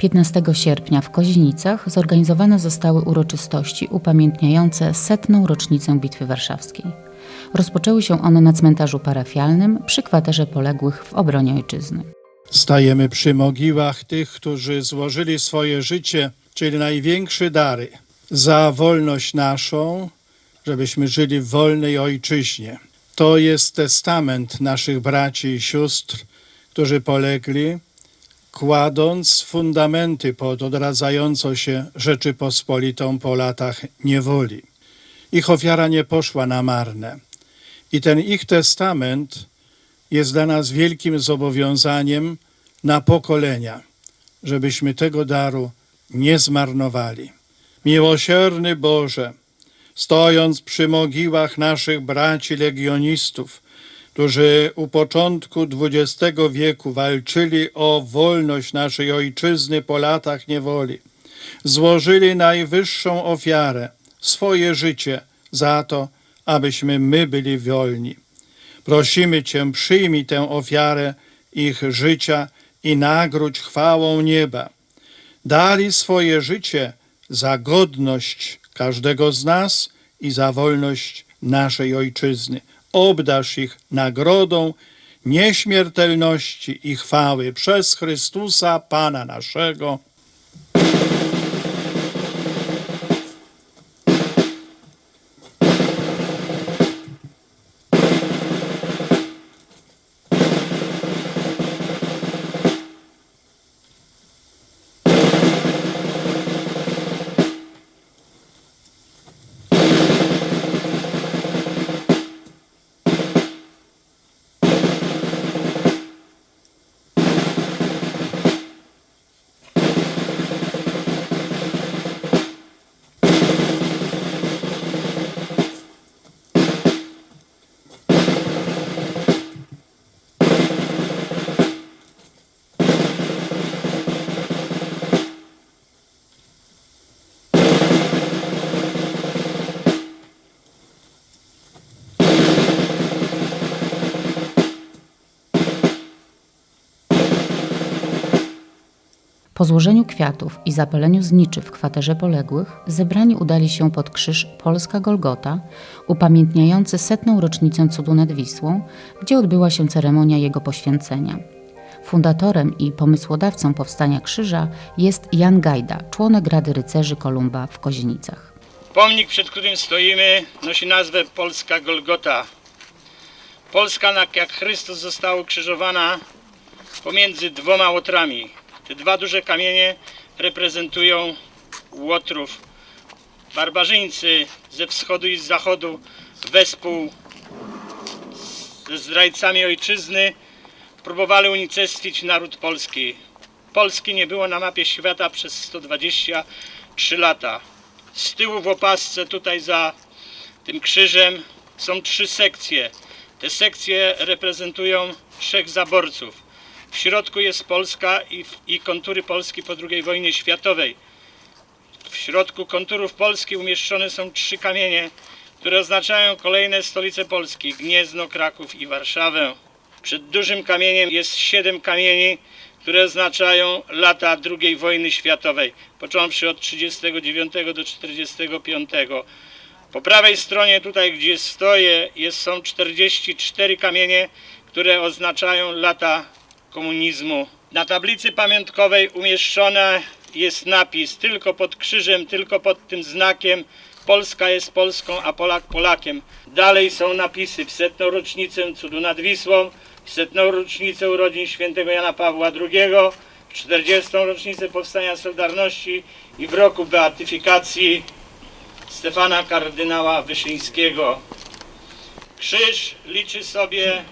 15 sierpnia w Kozinicach zorganizowane zostały uroczystości upamiętniające setną rocznicę Bitwy Warszawskiej. Rozpoczęły się one na cmentarzu parafialnym przy kwaterze poległych w obronie ojczyzny. Stajemy przy mogiłach tych, którzy złożyli swoje życie, czyli największy dary za wolność naszą, żebyśmy żyli w wolnej ojczyźnie. To jest testament naszych braci i sióstr, którzy polegli, kładąc fundamenty pod odradzającą się Rzeczypospolitą po latach niewoli. Ich ofiara nie poszła na marne. I ten ich testament jest dla nas wielkim zobowiązaniem na pokolenia, żebyśmy tego daru nie zmarnowali. Miłosierny Boże, stojąc przy mogiłach naszych braci legionistów, którzy u początku XX wieku walczyli o wolność naszej ojczyzny po latach niewoli, złożyli najwyższą ofiarę, swoje życie za to, abyśmy my byli wolni. Prosimy Cię, przyjmij tę ofiarę ich życia i nagródź chwałą nieba. Dali swoje życie za godność każdego z nas i za wolność naszej ojczyzny. Obdasz ich nagrodą nieśmiertelności i chwały przez Chrystusa Pana naszego. Po złożeniu kwiatów i zapaleniu zniczy w kwaterze poległych, zebrani udali się pod krzyż Polska Golgota, upamiętniający setną rocznicę cudu nad Wisłą, gdzie odbyła się ceremonia jego poświęcenia. Fundatorem i pomysłodawcą powstania krzyża jest Jan Gajda, członek Rady Rycerzy Kolumba w Kozinicach. Pomnik, przed którym stoimy, nosi nazwę Polska Golgota. Polska, na- jak Chrystus, została ukrzyżowana pomiędzy dwoma łotrami. Te dwa duże kamienie reprezentują łotrów. Barbarzyńcy ze wschodu i z zachodu wespół ze zdrajcami ojczyzny próbowali unicestwić naród polski. Polski nie było na mapie świata przez 123 lata. Z tyłu w opasce, tutaj za tym krzyżem, są trzy sekcje. Te sekcje reprezentują trzech zaborców. W środku jest Polska i, i kontury Polski po II wojnie światowej. W środku konturów Polski umieszczone są trzy kamienie, które oznaczają kolejne stolice Polski: Gniezno, Kraków i Warszawę. Przed dużym kamieniem jest siedem kamieni, które oznaczają lata II wojny światowej, począwszy od 39 do 45. Po prawej stronie, tutaj gdzie stoję, jest, są 44 kamienie, które oznaczają lata komunizmu. Na tablicy pamiątkowej umieszczony jest napis tylko pod krzyżem, tylko pod tym znakiem Polska jest Polską, a Polak Polakiem. Dalej są napisy w setną rocznicę cudu nad Wisłą, w setną rocznicę urodzin świętego Jana Pawła II, w 40. rocznicę powstania Solidarności i w roku beatyfikacji Stefana kardynała Wyszyńskiego. Krzyż liczy sobie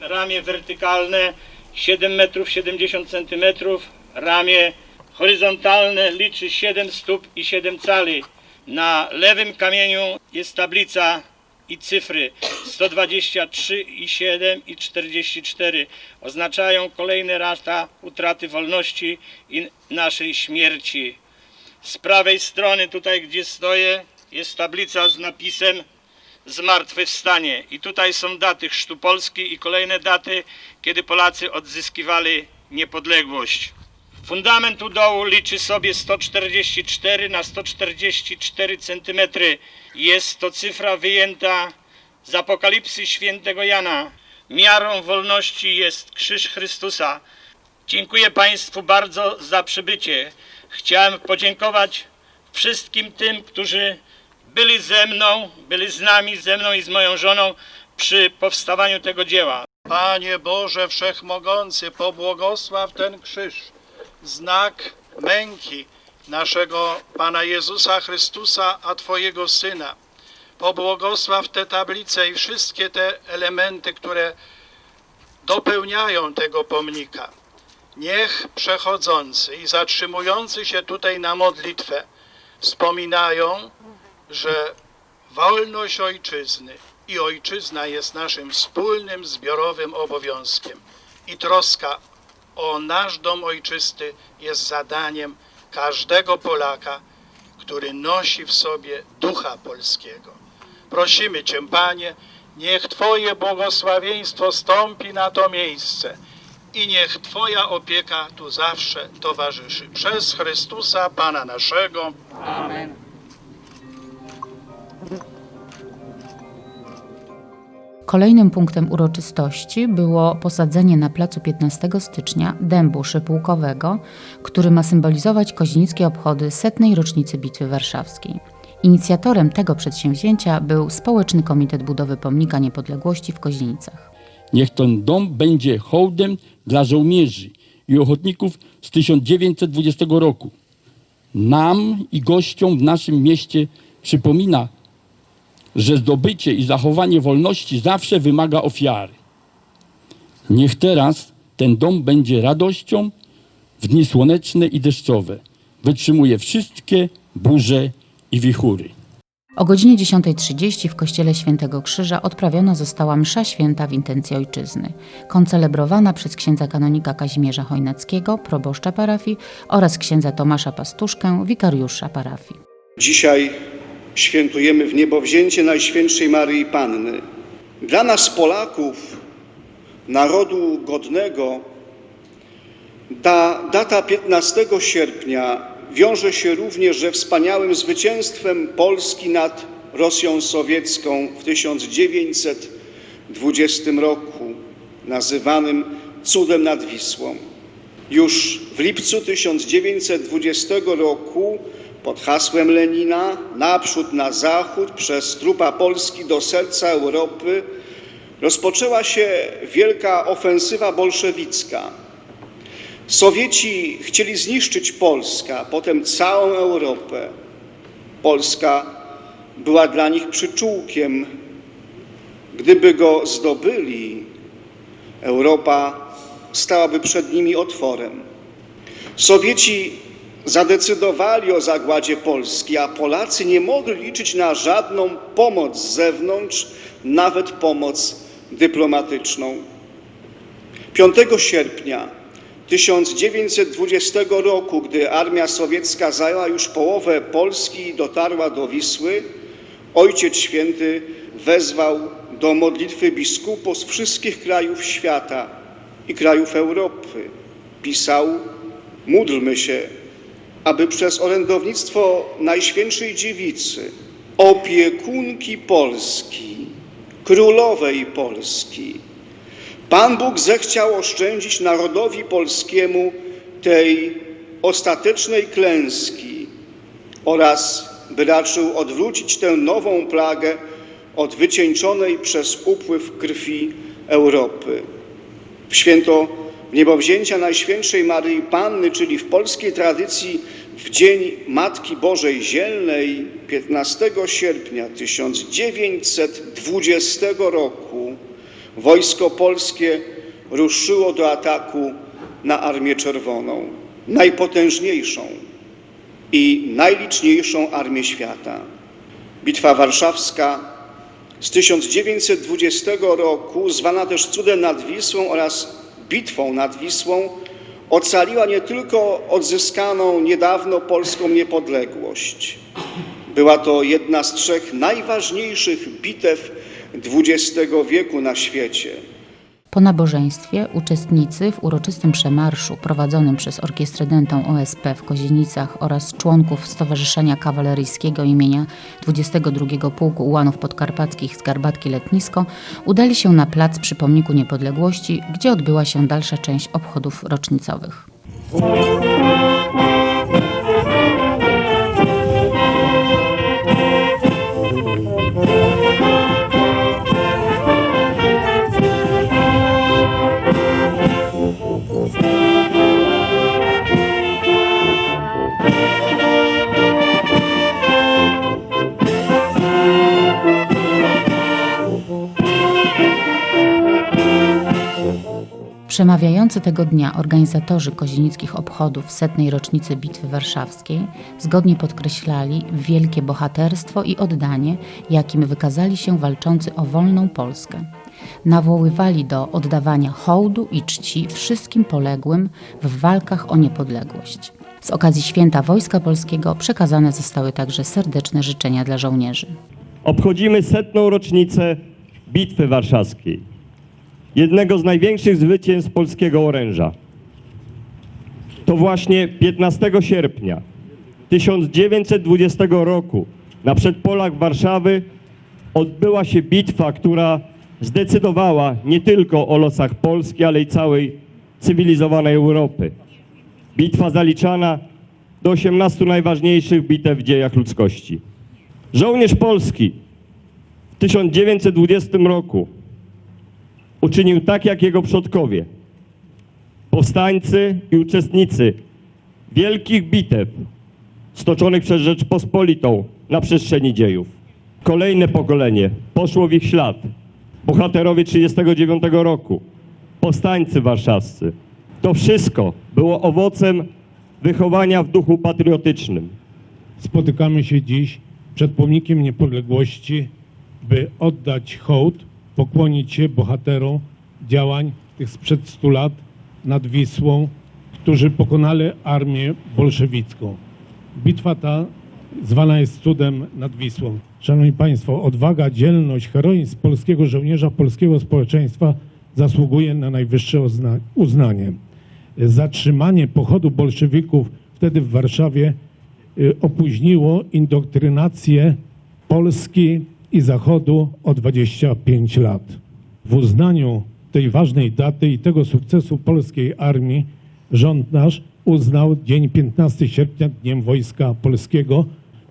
ramię wertykalne 7 metrów 70 centymetrów, ramię horyzontalne liczy 7 stóp i 7 cali. Na lewym kamieniu jest tablica i cyfry 123 i 7 i 44 oznaczają kolejne lata utraty wolności i naszej śmierci. Z prawej strony, tutaj gdzie stoję, jest tablica z napisem Zmartwychwstanie. I tutaj są daty Chrztu Polski i kolejne daty, kiedy Polacy odzyskiwali niepodległość. Fundament u dołu liczy sobie 144 na 144 cm. Jest to cyfra wyjęta z Apokalipsy świętego Jana. Miarą wolności jest krzyż Chrystusa. Dziękuję Państwu bardzo za przybycie. Chciałem podziękować wszystkim tym, którzy byli ze mną, byli z nami, ze mną i z moją żoną przy powstawaniu tego dzieła. Panie Boże Wszechmogący, pobłogosław ten krzyż, znak męki naszego Pana Jezusa Chrystusa, a Twojego Syna. Pobłogosław te tablice i wszystkie te elementy, które dopełniają tego pomnika. Niech przechodzący i zatrzymujący się tutaj na modlitwę wspominają, że wolność ojczyzny i ojczyzna jest naszym wspólnym, zbiorowym obowiązkiem. I troska o nasz dom ojczysty jest zadaniem każdego Polaka, który nosi w sobie ducha polskiego. Prosimy Cię, Panie, niech Twoje błogosławieństwo stąpi na to miejsce i niech Twoja opieka tu zawsze towarzyszy. Przez Chrystusa, Pana naszego. Kolejnym punktem uroczystości było posadzenie na placu 15 stycznia dębu szypułkowego, który ma symbolizować kozińskie obchody setnej rocznicy Bitwy Warszawskiej. Inicjatorem tego przedsięwzięcia był Społeczny Komitet Budowy Pomnika Niepodległości w Kozińcach. Niech ten dom będzie hołdem dla żołnierzy i ochotników z 1920 roku. Nam i gościom w naszym mieście przypomina, że zdobycie i zachowanie wolności zawsze wymaga ofiary. Niech teraz ten dom będzie radością w dni słoneczne i deszczowe. Wytrzymuje wszystkie burze i wichury. O godzinie 10.30 w kościele Świętego Krzyża odprawiona została msza święta w intencji ojczyzny, koncelebrowana przez księdza kanonika Kazimierza Chojnackiego, proboszcza parafii oraz księdza Tomasza Pastuszkę, wikariusza parafii. Dzisiaj świętujemy w niebowzięcie Najświętszej Maryi Panny. Dla nas Polaków, narodu godnego, ta data 15 sierpnia wiąże się również ze wspaniałym zwycięstwem Polski nad Rosją sowiecką w 1920 roku, nazywanym cudem nad Wisłą. Już w lipcu 1920 roku pod hasłem Lenina naprzód na zachód przez trupa Polski do serca Europy rozpoczęła się wielka ofensywa bolszewicka. Sowieci chcieli zniszczyć Polskę, potem całą Europę. Polska była dla nich przyczółkiem. Gdyby go zdobyli, Europa stałaby przed nimi otworem. Sowieci zadecydowali o zagładzie Polski, a Polacy nie mogli liczyć na żadną pomoc z zewnątrz, nawet pomoc dyplomatyczną. 5 sierpnia 1920 roku, gdy armia sowiecka zajęła już połowę Polski i dotarła do Wisły, Ojciec Święty wezwał do modlitwy biskupów z wszystkich krajów świata i krajów Europy. Pisał: Módlmy się, aby przez orędownictwo Najświętszej Dziewicy, opiekunki Polski, królowej Polski, Pan Bóg zechciał oszczędzić narodowi polskiemu tej ostatecznej klęski oraz by raczył odwrócić tę nową plagę od wycieńczonej przez upływ krwi Europy. W święto niebowzięcia Najświętszej Maryi Panny, czyli w polskiej tradycji w Dzień Matki Bożej Zielnej 15 sierpnia 1920 roku wojsko polskie ruszyło do ataku na Armię Czerwoną, najpotężniejszą i najliczniejszą armię świata. Bitwa Warszawska z 1920 roku, zwana też cudem nad Wisłą oraz bitwą nad Wisłą, ocaliła nie tylko odzyskaną niedawno polską niepodległość. Była to jedna z trzech najważniejszych bitew XX wieku na świecie. Po nabożeństwie uczestnicy w uroczystym przemarszu prowadzonym przez Orkiestrę Dętą OSP w Kozienicach oraz członków Stowarzyszenia Kawaleryjskiego imienia 22 Pułku Ułanów Podkarpackich z Garbatki Letnisko udali się na plac przy Pomniku Niepodległości, gdzie odbyła się dalsza część obchodów rocznicowych. Przemawiający tego dnia organizatorzy kozienickich obchodów setnej rocznicy Bitwy Warszawskiej zgodnie podkreślali wielkie bohaterstwo i oddanie, jakim wykazali się walczący o wolną Polskę. Nawoływali do oddawania hołdu i czci wszystkim poległym w walkach o niepodległość. Z okazji święta Wojska Polskiego przekazane zostały także serdeczne życzenia dla żołnierzy. obchodzimy setną rocznicę Bitwy Warszawskiej, jednego z największych zwycięstw polskiego oręża. To właśnie 15 sierpnia 1920 roku na przedpolach Warszawy odbyła się bitwa, która zdecydowała nie tylko o losach Polski, ale i całej cywilizowanej Europy. Bitwa zaliczana do 18 najważniejszych bitew w dziejach ludzkości. Żołnierz polski w 1920 roku uczynił tak jak jego przodkowie. Powstańcy i uczestnicy wielkich bitew stoczonych przez Rzeczpospolitą na przestrzeni dziejów. Kolejne pokolenie poszło w ich ślad. Bohaterowie 1939 roku, powstańcy warszawscy. To wszystko było owocem wychowania w duchu patriotycznym. spotykamy się dziś przed pomnikiem niepodległości, by oddać hołd, pokłonić się bohaterom działań tych sprzed 100 lat nad Wisłą, którzy pokonali armię bolszewicką. Bitwa ta zwana jest cudem nad Wisłą. Szanowni Państwo, odwaga, dzielność, heroizm polskiego żołnierza, polskiego społeczeństwa zasługuje na najwyższe uznanie. Zatrzymanie pochodu bolszewików wtedy w Warszawie y, opóźniło indoktrynację Polski i Zachodu o 25 lat. W uznaniu tej ważnej daty i tego sukcesu polskiej armii rząd nasz uznał dzień 15 sierpnia Dniem Wojska Polskiego.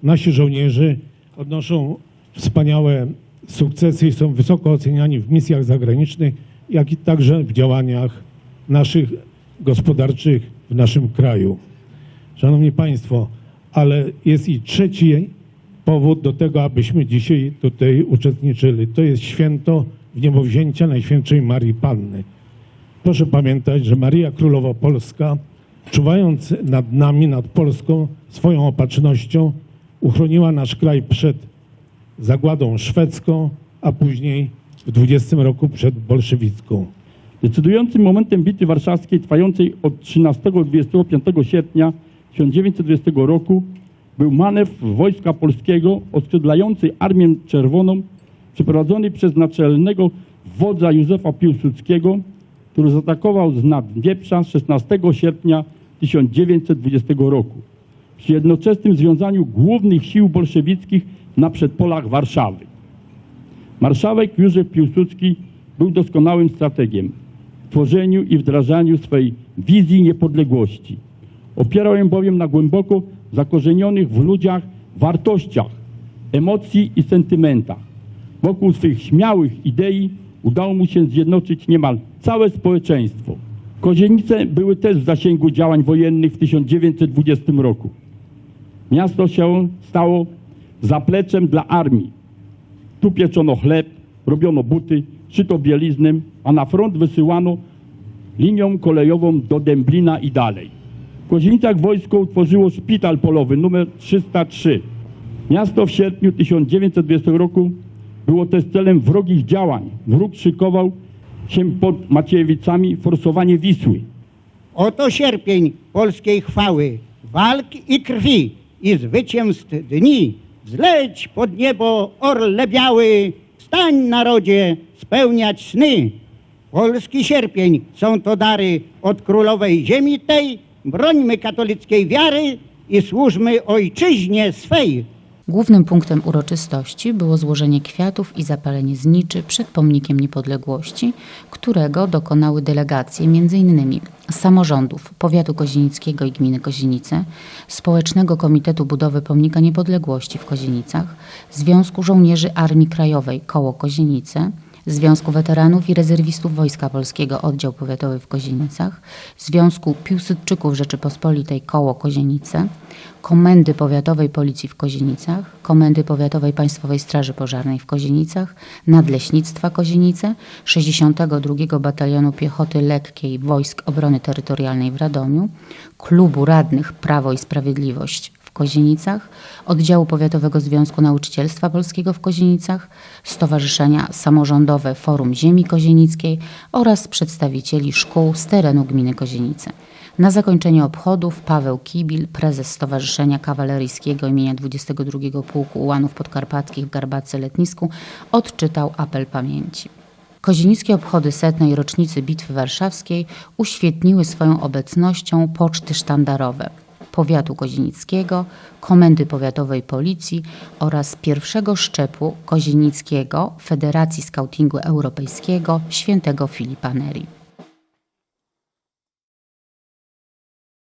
Nasi żołnierze odnoszą wspaniałe sukcesy i są wysoko oceniani w misjach zagranicznych, jak i także w działaniach naszych gospodarczych w naszym kraju. Szanowni Państwo, ale jest i trzeci powód do tego, abyśmy dzisiaj tutaj uczestniczyli. To jest święto wniebowzięcia Najświętszej Marii Panny. Proszę pamiętać, że Maria Królowa Polska, czuwając nad nami, nad Polską, swoją opatrznością, uchroniła nasz kraj przed zagładą szwedzką, a później w 20 roku przed bolszewicką. Decydującym momentem Bitwy Warszawskiej trwającej od 13 do 25 sierpnia 1920 roku był manewr Wojska Polskiego oskrzydlający Armię Czerwoną przeprowadzony przez naczelnego wodza Józefa Piłsudskiego, który zaatakował z nad Wieprza 16 sierpnia 1920 roku przy jednoczesnym związaniu głównych sił bolszewickich na przedpolach Warszawy. Marszałek Józef Piłsudski był doskonałym strategiem w tworzeniu i wdrażaniu swej wizji niepodległości. Opierał ją bowiem na głęboko zakorzenionych w ludziach wartościach, emocji i sentymentach. Wokół swych śmiałych idei udało mu się zjednoczyć niemal całe społeczeństwo. Kozienice były też w zasięgu działań wojennych w 1920 roku. Miasto się stało zapleczem dla armii. Tu pieczono chleb, robiono buty, szyto bieliznę, a na front wysyłano linią kolejową do Dęblina i dalej. Kozienicach wojsko utworzyło szpital polowy numer 303. Miasto w sierpniu 1920 roku było też celem wrogich działań. Wróg szykował się pod Maciejewicami forsowanie Wisły. Oto sierpień polskiej chwały, walk i krwi i zwycięstw dni. Zleć pod niebo orle biały, stań narodzie spełniać sny. polski sierpień. Są to dary od królowej ziemi tej. Brońmy katolickiej wiary i służmy ojczyźnie swej. Głównym punktem uroczystości było złożenie kwiatów i zapalenie zniczy przed pomnikiem niepodległości, którego dokonały delegacje m.in. samorządów powiatu kozienickiego i gminy Kozienice, Społecznego Komitetu Budowy Pomnika Niepodległości w Kozienicach, Związku Żołnierzy Armii Krajowej Koło Kozienice, Związku Weteranów i Rezerwistów Wojska Polskiego Oddział Powiatowy w Kozienicach, Związku Piłsudczyków Rzeczypospolitej Koło Kozienice, Komendy Powiatowej Policji w Kozienicach, Komendy Powiatowej Państwowej Straży Pożarnej w Kozienicach, Nadleśnictwa Kozienice, 62 Batalionu Piechoty Lekkiej Wojsk Obrony Terytorialnej w Radomiu, Klubu Radnych Prawo i Sprawiedliwość Kozienicach, Oddziału Powiatowego Związku Nauczycielstwa Polskiego w Kozienicach, Stowarzyszenia Samorządowe Forum Ziemi Kozienickiej oraz przedstawicieli szkół z terenu gminy Kozienice. Na zakończenie obchodów Paweł Kibil, prezes Stowarzyszenia Kawaleryjskiego imienia 22 Pułku Ułanów Podkarpackich w Garbacy Letnisku, odczytał apel pamięci. Kozienickie obchody setnej rocznicy Bitwy Warszawskiej uświetniły swoją obecnością poczty sztandarowe powiatu kozienickiego, Komendy Powiatowej Policji oraz pierwszego szczepu kozienickiego Federacji Skautingu Europejskiego świętego Filipa Neri.